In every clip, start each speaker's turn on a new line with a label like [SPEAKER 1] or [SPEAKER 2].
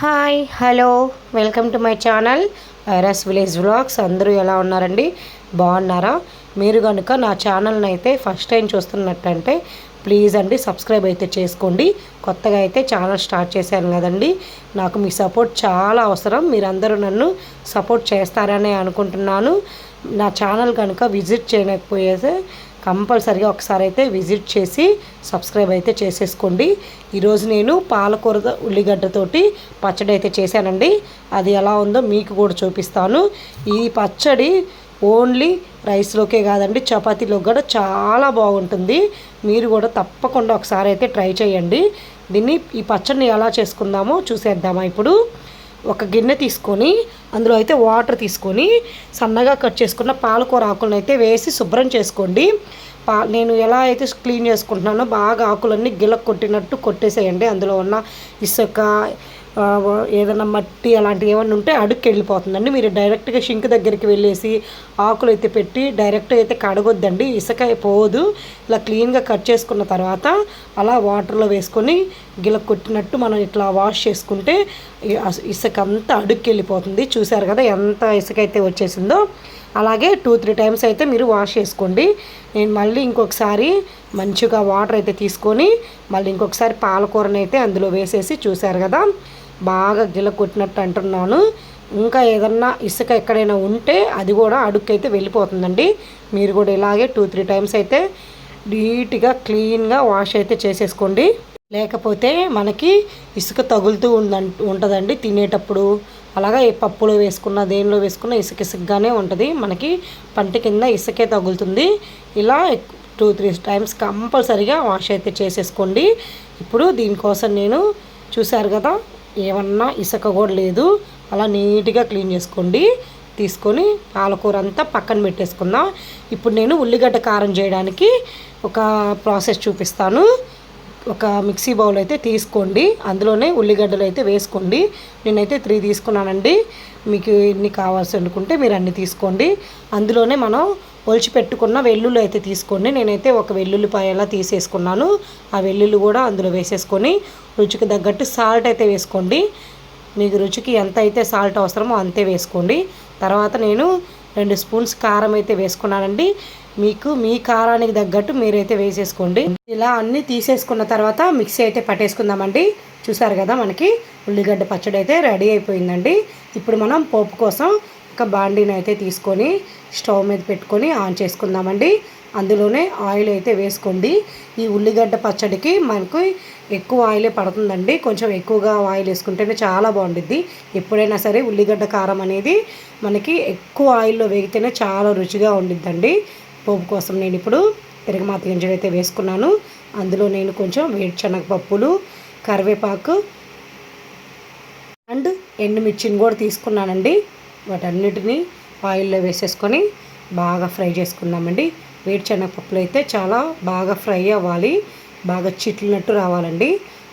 [SPEAKER 1] Hi hello welcome to my channel virus village vlogs అందరూ ఎలా ఉన్నారండి? బాగున్నారా? మీరు కనుక నా ఛానల్ని అయితే ఫస్ట్ టైం చూస్తున్నట్టంటే ప్లీజ్ అండి సబ్స్క్రైబ్ అయితే చేసుకోండి. కొత్తగా అయితే ఛానల్ స్టార్ట్ చేశాను కదండి. నాకు మీ సపోర్ట్ చాలా అవసరం. మీరందరూ నన్ను సపోర్ట్ చేస్తారని అనుకుంటున్నాను. నా ఛానల్ కనుక విజిట్ చేయలేకపోయేది కంపల్సరిగా ఒకసారి అయితే విజిట్ చేసి సబ్స్క్రైబ్ అయితే చేసేసుకోండి. ఈరోజు నేను పాలకూర ఉల్లిగడ్డతోటి పచ్చడి అయితే చేశానండి. అది ఎలా ఉందో మీకు కూడా చూపిస్తాను. ఈ పచ్చడి ఓన్లీ రైస్లోకే కాదండి చపాతీలో కూడా చాలా బాగుంటుంది. మీరు కూడా తప్పకుండా ఒకసారి అయితే ట్రై చేయండి. దీన్ని ఈ పచ్చడిని ఎలా చేసుకుందామో చూసేద్దామా ఇప్పుడు. ఒక గిన్నె తీసుకొని అందులో అయితే వాటర్ తీసుకొని సన్నగా కట్ చేసుకున్న పాలకూర ఆకులను అయితే వేసి శుభ్రం చేసుకోండి. పా నేను ఎలా అయితే క్లీన్ చేసుకుంటున్నానో బాగా ఆకులన్నీ గిలక్ కొట్టినట్టు కొట్టేసేయండి. అందులో ఉన్న ఇసుక ఏదైనా మట్టి అలాంటివి ఏమైనా ఉంటే అడుక్కి వెళ్ళిపోతుందండి. మీరు డైరెక్ట్గా షింక్ దగ్గరికి వెళ్ళేసి ఆకులు అయితే పెట్టి డైరెక్ట్ అయితే కడగొద్దండి. ఇసుక పోదు. ఇలా క్లీన్గా కట్ చేసుకున్న తర్వాత అలా వాటర్లో వేసుకొని గిల కొట్టినట్టు మనం ఇట్లా వాష్ చేసుకుంటే ఇసుక అంతా అడుక్కి వెళ్ళిపోతుంది. చూసారు కదా ఎంత ఇసుక అయితే వచ్చేసిందో. అలాగే టూ త్రీ టైమ్స్ అయితే మీరు వాష్ చేసుకోండి. నేను మళ్ళీ ఇంకొకసారి మంచిగా వాటర్ అయితే తీసుకొని మళ్ళీ ఇంకొకసారి పాలకూరని అయితే అందులో వేసేసి చూసారు కదా. బాగా గిల కొట్టినట్టు అంటున్నాను. ఇంకా ఏదన్నా ఇసుక ఎక్కడైనా ఉంటే అది కూడా అడుక్కైతే వెళ్ళిపోతుందండి. మీరు కూడా ఇలాగే టూ త్రీ టైమ్స్ అయితే నీట్గా క్లీన్గా వాష్ అయితే చేసేసుకోండి. లేకపోతే మనకి ఇసుక తగులుతూ ఉందంట ఉంటుందండి తినేటప్పుడు. అలాగా ఏ పప్పులో వేసుకున్న దేనిలో వేసుకున్న ఇసుక ఇసుకగానే ఉంటుంది. మనకి పంట కింద ఇసుకే తగులుతుంది. ఇలా టూ త్రీ టైమ్స్ కంపల్సరీగా వాష్ అయితే చేసేసుకోండి. ఇప్పుడు దీనికోసం నేను చూశారు కదా ఏమన్నా ఇసుక కూడా లేదు. అలా నీట్గా క్లీన్ చేసుకోండి. తీసుకొని పాలకూర అంతా పక్కన పెట్టేసుకుందాం. ఇప్పుడు నేను ఉల్లిగడ్డ కారం చేయడానికి ఒక ప్రాసెస్ చూపిస్తాను. ఒక మిక్సీ బౌల్ అయితే తీసుకోండి. అందులోనే ఉల్లిగడ్డలు అయితే వేసుకోండి. నేనైతే త్రీ తీసుకున్నానండి. మీకు ఎన్ని కావాల్సి అనుకుంటే మీరు అన్ని తీసుకోండి. అందులోనే మనం ఒలిచి పెట్టుకున్న వెల్లుల్లి అయితే తీసుకోండి. నేనైతే ఒక వెల్లుల్లిపాయలా తీసేసుకున్నాను. ఆ వెల్లుల్లి కూడా అందులో వేసేసుకొని రుచికి తగ్గట్టు సాల్ట్ అయితే వేసుకోండి. మీకు రుచికి ఎంత అయితే సాల్ట్ అవసరమో అంతే వేసుకోండి. తర్వాత నేను రెండు స్పూన్స్ కారం అయితే వేసుకున్నానండి. మీకు మీ కారానికి తగ్గట్టు మీరైతే వేసేసుకోండి. ఇలా అన్నీ తీసేసుకున్న తర్వాత మిక్సీ అయితే పట్టేసుకుందామండి. చూసారు కదా మనకి ఉల్లిగడ్డ పచ్చడి అయితే రెడీ అయిపోయిందండి. ఇప్పుడు మనం పోపు కోసం ఒక బాండీని అయితే తీసుకొని స్టవ్ మీద పెట్టుకొని ఆన్ చేసుకుందామండి. అందులోనే ఆయిల్ అయితే వేసుకోండి. ఈ ఉల్లిగడ్డ పచ్చడికి మనకు ఎక్కువ ఆయిలే పడుతుందండి. కొంచెం ఎక్కువగా ఆయిల్ వేసుకుంటేనే చాలా బాగుంటుంది ఎప్పుడైనా సరే ఉల్లిగడ్డ కారం అనేది మనకి ఎక్కువ ఆయిల్లో వేగితేనే చాలా రుచిగా ఉండిద్దండి. పోపు కోసం నేను ఇప్పుడు పెరగమాత గింజలు అయితే వేసుకున్నాను. అందులో నేను కొంచెం వేరుశనగపప్పులు పప్పులు కరివేపాకు అండ్ ఎండుమిర్చిని కూడా తీసుకున్నానండి. వాటన్నిటిని ఆయిల్లో వేసేసుకొని బాగా ఫ్రై చేసుకుందామండి. వేడి పప్పులు అయితే చాలా బాగా ఫ్రై అవ్వాలి. బాగా చిట్లినట్టు రావాలండి.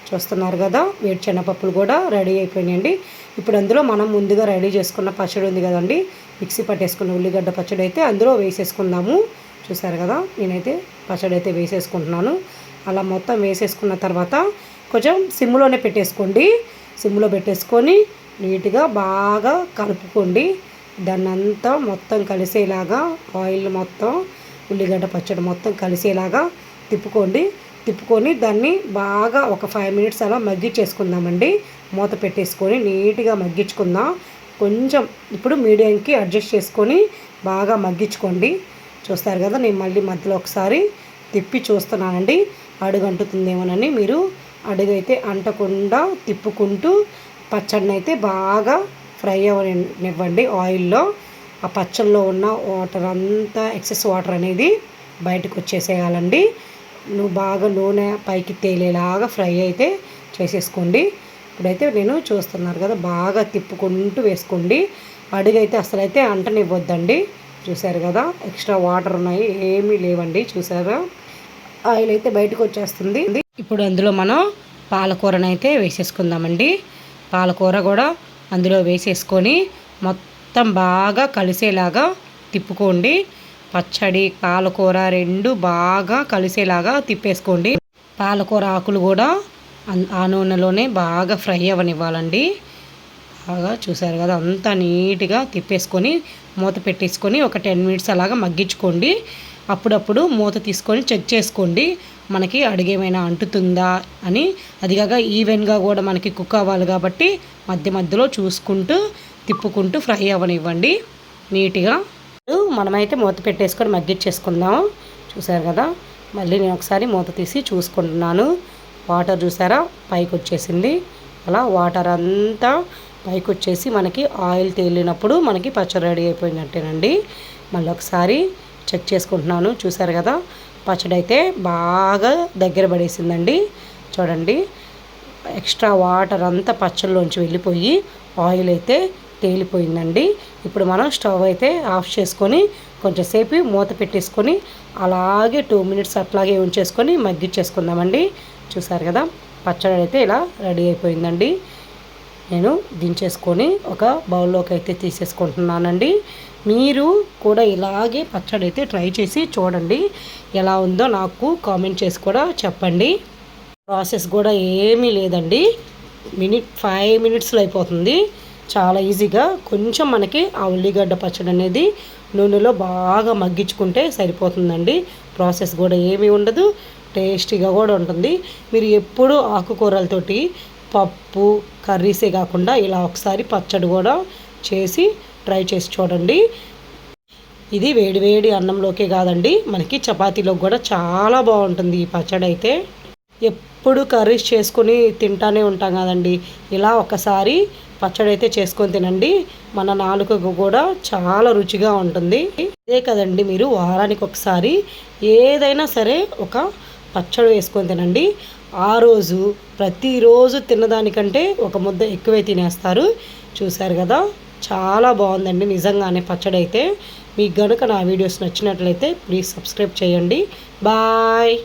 [SPEAKER 1] చూస్తున్నారు కదా వేడి పప్పులు కూడా రెడీ అయిపోయినాయండి. ఇప్పుడు అందులో మనం ముందుగా రెడీ చేసుకున్న పచ్చడి ఉంది కదండి. మిక్సీ పట్టేసుకున్న ఉల్లిగడ్డ పచ్చడి అయితే అందులో వేసేసుకుందాము. చూసారు కదా? నేనైతే పచ్చడి అయితే వేసేసుకుంటున్నాను. అలా మొత్తం వేసేసుకున్న తర్వాత కొంచెం సిమ్లోనే పెట్టేసుకోండి. సిమ్లో పెట్టేసుకొని నీట్గా బాగా కలుపుకోండి. దాన్ని అంతా మొత్తం కలిసేలాగా ఆయిల్ మొత్తం ఉల్లిగడ్డ పచ్చడి మొత్తం కలిసేలాగా తిప్పుకోండి. తిప్పుకొని దాన్ని బాగా ఒక ఫైవ్ మినిట్స్ అలా మగ్గించేసుకుందామండి మూత పెట్టేసుకొని నీట్గా మగ్గించుకుందాం. కొంచెం ఇప్పుడు మీడియంకి అడ్జస్ట్ చేసుకొని బాగా మగ్గించుకోండి. చూస్తారు కదా నేను మళ్ళీ మధ్యలో ఒకసారి తిప్పి చూస్తున్నానండి. అడుగు అంటుతుందేమోనని మీరు అడుగైతే అంటకుండా తిప్పుకుంటూ పచ్చడిని అయితే బాగా ఫ్రై అవ్వనివ్వండి ఆయిల్లో ఆ పచ్చళ్ళలో ఉన్న వాటర్ అంతా ఎక్సెస్ వాటర్ అనేది బయటకు వచ్చేసేయాలండి. నువ్వు బాగా నూనె పైకి తేలేలాగా ఫ్రై అయితే చేసేసుకోండి. ఇప్పుడైతే నేను చూస్తున్నారు కదా బాగా తిప్పుకుంటూ వేసుకోండి. అడుగైతే అసలైతే అంటనివ్వద్దండి. చూసారు కదా ఎక్స్ట్రా వాటర్ ఉన్నాయి ఏమీ లేవండి. చూసారా? ఆయిల్ అయితే బయటకు వచ్చేస్తుంది. ఇప్పుడు అందులో మనం పాలకూరను అయితే వేసేసుకుందామండి. పాలకూర కూడా అందులో వేసేసుకొని మొత్తం బాగా కలిసేలాగా తిప్పుకోండి. పచ్చడి పాలకూర రెండు బాగా కలిసేలాగా తిప్పేసుకోండి. పాలకూర ఆకులు కూడా ఆ నూనెలోనే బాగా ఫ్రై అవ్వనివ్వాలండి బాగా చూసారు కదా అంతా నీట్గా తిప్పేసుకొని మూత పెట్టేసుకొని ఒక టెన్ మినిట్స్ అలాగా మగ్గించుకోండి. అప్పుడప్పుడు మూత తీసుకొని చెక్ చేసుకోండి మనకి అడుగేమైనా అంటుతుందా అని. అదిగాక ఈవెన్గా కూడా మనకి కుక్ అవ్వాలి కాబట్టి మధ్య మధ్యలో చూసుకుంటూ తిప్పుకుంటూ ఫ్రై అవ్వనివ్వండి నీట్గా మనమైతే మూత పెట్టేసుకొని మగ్గిచ్చేసుకుందాం చూసారు కదా? మళ్ళీ నేను ఒకసారి మూత తీసి చూసుకుంటున్నాను. వాటర్ చూసారా? పైకి వచ్చేసింది అలా వాటర్ అంతా పైకి వచ్చేసి మనకి ఆయిల్ తేలినప్పుడు మనకి పచ్చడి రెడీ అయిపోయినట్టేనండి. మళ్ళీ ఒకసారి చెక్ చేసుకుంటున్నాను. చూసారు కదా? పచ్చడి అయితే బాగా దగ్గర పడేసిందండి. చూడండి. ఎక్స్ట్రా వాటర్ అంతా పచ్చళ్ళలోంచి వెళ్ళిపోయి ఆయిల్ అయితే తేలిపోయిందండి. ఇప్పుడు మనం స్టవ్ అయితే ఆఫ్ చేసుకొని కొంచెంసేపు మూత పెట్టేసుకొని అలాగే టూ మినిట్స్ అట్లాగే ఉంచేసుకొని మగ్గిచ్చేసుకుందామండి చూసారు కదా పచ్చడి అయితే ఇలా రెడీ అయిపోయిందండి. నేను దించేసుకొని ఒక బౌల్లోకి అయితే తీసేసుకుంటున్నానండి. మీరు కూడా ఇలాగే పచ్చడి అయితే ట్రై చేసి చూడండి. ఎలా ఉందో నాకు కామెంట్ చేసి కూడా చెప్పండి. ప్రాసెస్ కూడా ఏమీ లేదండి. మినిట్ ఫైవ్ మినిట్స్లో అయిపోతుంది. చాలా ఈజీగా కొంచెం మనకి ఆ ఉల్లిగడ్డ పచ్చడి అనేది నూనెలో బాగా మగ్గించుకుంటే సరిపోతుందండి. ప్రాసెస్ కూడా ఏమీ ఉండదు టేస్టీగా కూడా ఉంటుంది. మీరు ఎప్పుడూ ఆకుకూరలతోటి పప్పు కర్రీసే కాకుండా ఇలా ఒకసారి పచ్చడి కూడా చేసి ట్రై చేసి చూడండి. ఇది వేడి వేడి అన్నంలోకే కాదండి మనకి చపాతీలోకి కూడా చాలా బాగుంటుంది ఈ పచ్చడి అయితే. ఎప్పుడు కర్రీస్ చేసుకొని తింటానే ఉంటాం కదండి ఇలా ఒకసారి పచ్చడి అయితే చేసుకొని తినండి. మన నాలుకకు కూడా చాలా రుచిగా ఉంటుంది. ఇదే కదండి మీరు వారానికి ఒకసారి ఏదైనా సరే ఒక పచ్చడి వేసుకొని తినండి. ఆ రోజు ప్రతిరోజు తిన్నదానికంటే ఒక ముద్ద ఎక్కువే తినేస్తారు. చూశారు కదా? చాలా బాగుందండి నిజంగానే పచ్చడి అయితే మీకు కనుక నా వీడియోస్ నచ్చినట్లయితే ప్లీజ్ సబ్స్క్రైబ్ చేయండి. బాయ్!